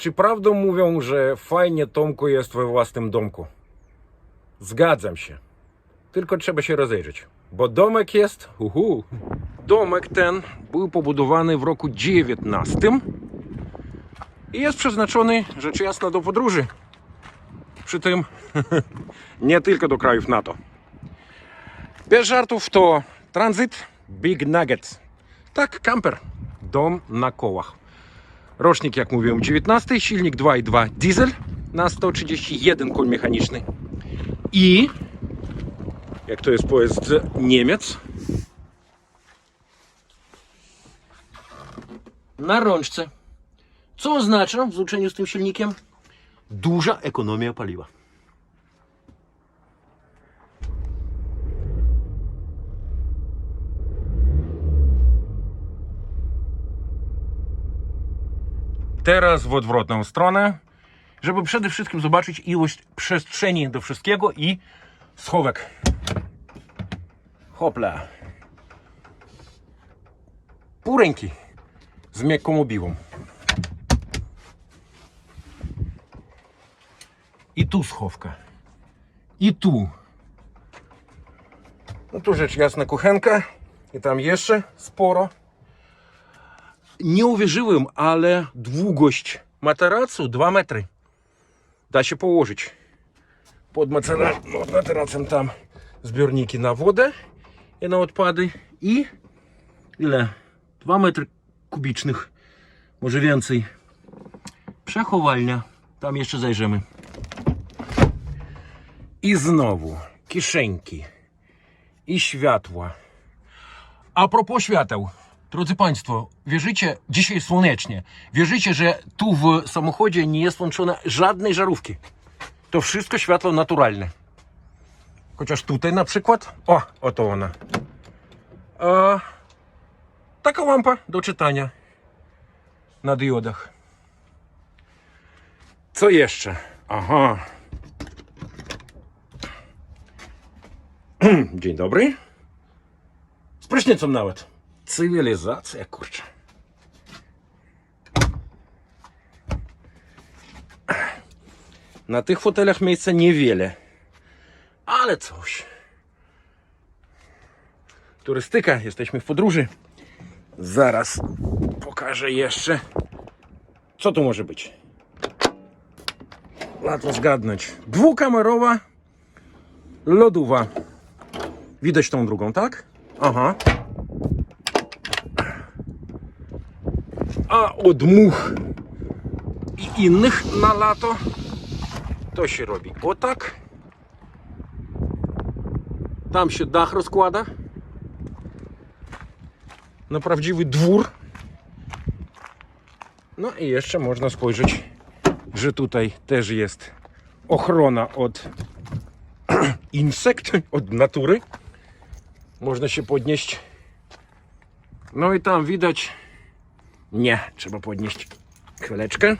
Czy prawdą mówią, że fajnie Tomku jest we własnym domku? Zgadzam się. Tylko trzeba się rozejrzeć. Bo domek jest. Uhu. Domek ten był pobudowany w roku XIX i jest przeznaczony rzecz jasna do podróży. Przy tym nie tylko do krajów NATO. Bez żartów to tranzyt Big Nugget. Tak, kamper. Dom na kołach. Rocznik, jak mówiłem, 19, silnik 2.2 diesel na 131 koń mechaniczny. I, jak to jest pojazd Niemiec, na rączce. Co oznacza w złączeniu z tym silnikiem? Duża ekonomia paliwa. Teraz w odwrotną stronę, żeby przede wszystkim zobaczyć ilość przestrzeni do wszystkiego i schowek. Hopla. Pół ręki z miękką obiłą. I tu schowka. I tu. No tu rzecz jasna kuchenka. I tam jeszcze sporo. Nie uwierzyłem, ale długość materacu 2 metry. Da się położyć. Pod matera- no, materacem tam zbiorniki na wodę i na odpady. I ile? 2 metry kubicznych. Może więcej. Przechowalnia. Tam jeszcze zajrzymy. I znowu kieszonki i światła. A propos świateł, drodzy Państwo, wierzycie, dzisiaj słonecznie, wierzycie, że tu w samochodzie nie jest włączona żadnej żarówki. To wszystko światło naturalne. Chociaż tutaj na przykład, o, oto ona. A, taka lampa do czytania na diodach. Co jeszcze? Aha. Dzień dobry. Z prysznicą nawet. Cywilizacja, kurczę. Na tych fotelach miejsca niewiele. Ale coś. Turystyka, jesteśmy w podróży. Zaraz pokażę jeszcze. Co tu może być? Łatwo zgadnąć. Dwukamerowa lodówa. Widać tą drugą, tak? Aha. A od much i innych na lato to się robi o tak. Tam się dach rozkłada. Na prawdziwy dwór. No i jeszcze można spojrzeć, że tutaj też jest ochrona od insekt, od natury. Można się podnieść. No i tam widać. Nie, trzeba podnieść chwileczkę.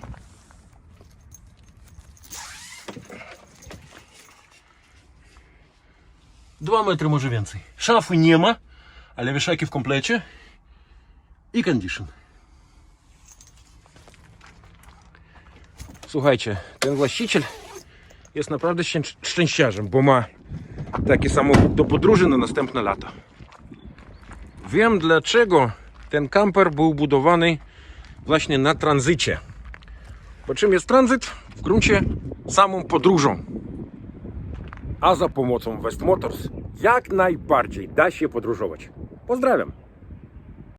Dwa metry, może więcej. Szafy nie ma, ale wieszaki w komplecie i condition. Słuchajcie, ten właściciel jest naprawdę szczę- szczęściarzem, bo ma taki samochód do podróży na następne lata. Wiem dlaczego ten kamper był budowany właśnie na tranzycie. Po czym jest tranzyt? W gruncie samą podróżą. A za pomocą West Motors jak najbardziej da się podróżować. Pozdrawiam.